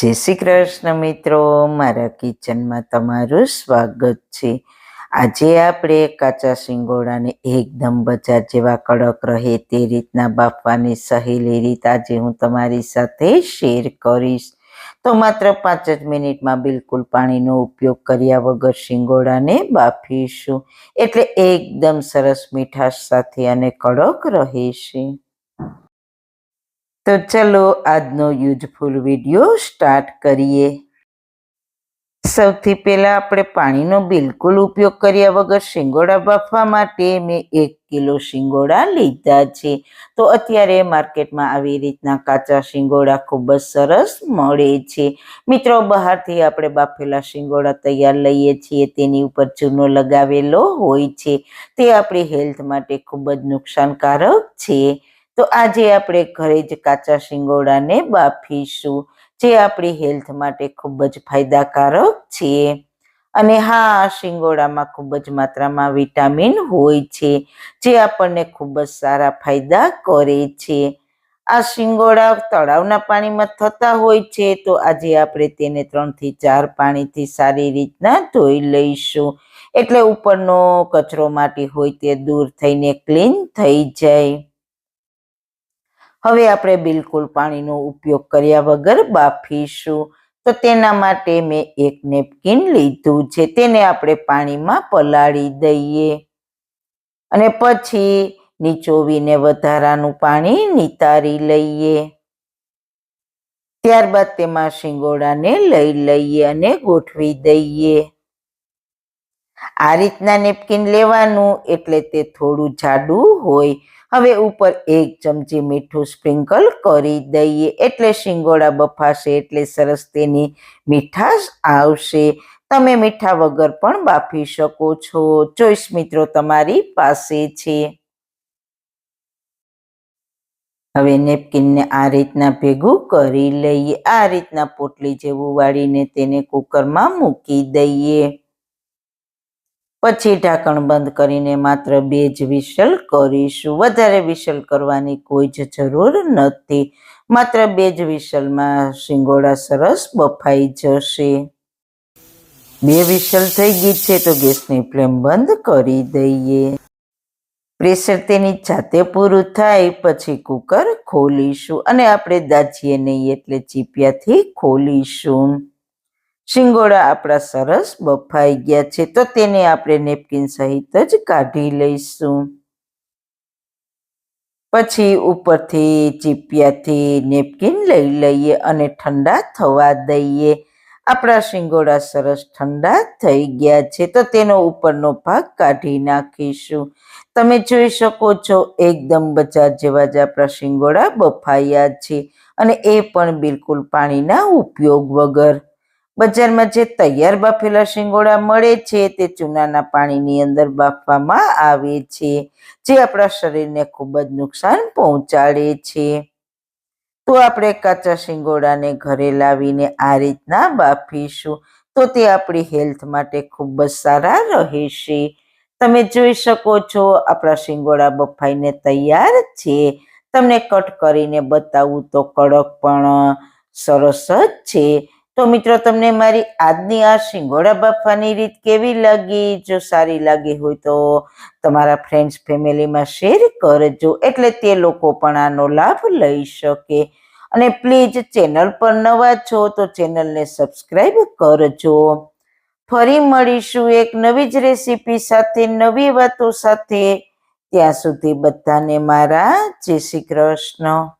જય શ્રી કૃષ્ણ મિત્રો, મારા કિચનમાં તમારું સ્વાગત છે. આજે આપણે કાચા શિંગોડાને એકદમ બજાર જેવા કડક રહે તે રીતના બાફવાની સહેલી રીત આજે હું તમારી સાથે શેર કરીશ. તો માત્ર પાંચ જ મિનિટમાં બિલકુલ પાણીનો ઉપયોગ કર્યા વગર શિંગોડાને બાફીશું. એટલે એકદમ સરસ મીઠાશ સાથે અને કડક રહેશે. તો ચલો આજનો યુઝફુલ વીડિયો સ્ટાર્ટ કરીએ. સૌથી પહેલાં આપણે પાણીનો બિલકુલ ઉપયોગ કર્યા વગર શિંગોડા બાફવા માટે મેં એક કિલો શિંગોડા લીધા છે. તો અત્યારે માર્કેટમાં આવી રીતના કાચા શિંગોડા ખૂબ જ સરસ મળે છે. મિત્રો, બહારથી આપણે બાફેલા શિંગોડા તૈયાર લઈએ છીએ. તેની ઉપર ચૂનો લગાવેલો હોય છે. તે આપણી હેલ્થ માટે ખૂબ જ નુકસાનકારક છે. તો આજે આપણે ઘરે જ કાચા શિંગોડાને બાફીશું, જે આપણી હેલ્થ માટે ખૂબ જ ફાયદાકારક છે. અને હા શિંગોડામાં ખૂબ જ માત્રામાં વિટામિન હોય છે, જે આપણને ખૂબ જ સારા ફાયદા કરે છે. આ શિંગોડા તળાવના પાણીમાં થતા હોય છે, તો આજે આપણે તેને ત્રણથી ચાર પાણીથી સારી રીતના ધોઈ લઈશું. એટલે ઉપરનો કચરો માટી હોય તે દૂર થઈને ક્લીન થઈ જાય. હવે આપણે બિલકુલ પાણીનો ઉપયોગ કર્યા વગર બાફીશું. તો તેના માટે મેં એક નેપકિન લીધું છે, તેને આપણે પાણીમાં પલાળી દઈએ. અને પછી નીચોવીને વધારાનું પાણી નિતારી લઈએ. ત્યારબાદ તેમાં શિંગોડાને લઈ લઈએ અને ગોઠવી દઈએ. આ રીતના નેપકિન લેવાનું, એટલે તે થોડું જાડું હોય. હવે ઉપર એક ચમચી મીઠું સ્પ્રિંકલ કરી દઈએ. એટલે શિંગોડા બફાશે એટલે સરસ તેની મીઠાશ આવશે. તમે મીઠા વગર પણ બાફી શકો છો. ચોઈસ મિત્રો તમારી પાસે છે. હવે નેપકિનને આ રીતના ભેગું કરી લઈએ. આ રીતના પોટલી જેવું વાળીને તેને કુકરમાં મૂકી દઈએ. પછી ઢાંકણ બંધ કરીને માત્ર બે જ વિસલ કરીશું. વધારે વિસલ કરવાની કોઈ જ જરૂર નથી. માત્ર બે જ વિસલમાં શિંગોડા સરસ બફાઈ જશે. બે વિસલ થઈ ગઈ છે તો ગેસની ફ્લેમ બંધ કરી દઈએ. પ્રેશર તેની જાતે પૂરું થાય પછી કુકર ખોલીશું અને આપણે દાજીએ નહીં એટલે ચીપિયાથી ખોલીશું. શિંગોડા આપણા સરસ બફાઈ ગયા છે, તો તેને આપણે નેપકિન સહિત જ કાઢી લઈશું. પછી ઉપરથી ચીપિયાથી નેપકિન લઈ લઈએ અને ઠંડા થવા દઈએ. આપણા શિંગોડા સરસ ઠંડા થઈ ગયા છે, તો તેનો ઉપરનો ભાગ કાઢી નાખીશું. તમે જોઈ શકો છો, એકદમ બજાર જેવા જ આપણા શિંગોડા બફાયા છે અને એ પણ બિલકુલ પાણીના ઉપયોગ વગર. બજારમાં જે તૈયાર બાફેલા શિંગોડા મળે છે તે ચૂનાના પાણીની અંદર બાફવામાં આવે છે, જે આપણા શરીરને ખૂબ જ નુકસાન પહોંચાડે છે. તો આપણે કાચા શિંગોડાને ઘરે લાવીને આ રીતના બાફીશું, તો તે આપણી હેલ્થ માટે ખૂબ જ સારા રહેશે. તમે જોઈ શકો છો, આપણા શિંગોડા બફાઈને તૈયાર છે. તમને કટ કરીને બતાવું તો કડક પણ સરસ જ છે. તો મિત્રો, તમને મારી આજની આ શિંગોડા બાફવાની રીત કેવી લાગી? જો સારી લાગી હોય તો તમારા ફ્રેન્ડ્સ ફેમિલીમાં શેર કરજો. એટલે તે લોકો પણ આનો લાભ લઈ શકે. અને પ્લીઝ ચેનલ પર નવા છો તો ચેનલને સબસ્ક્રાઈબ કરજો. ફરી મળીશું એક નવી જ રેસીપી સાથે, નવી વાતો સાથે. ત્યાં સુધી બધાને મારા જય શ્રી કૃષ્ણ.